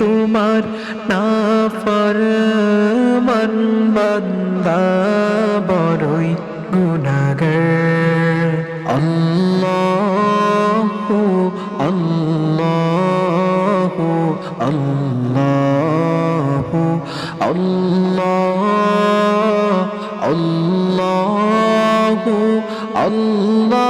তোমার না ফরমান বান্দা বড়ই গুণাগার আল্লাহ আল্লাহ আল্লাহ আল্লাহ আল্লাহ আল্লাহ।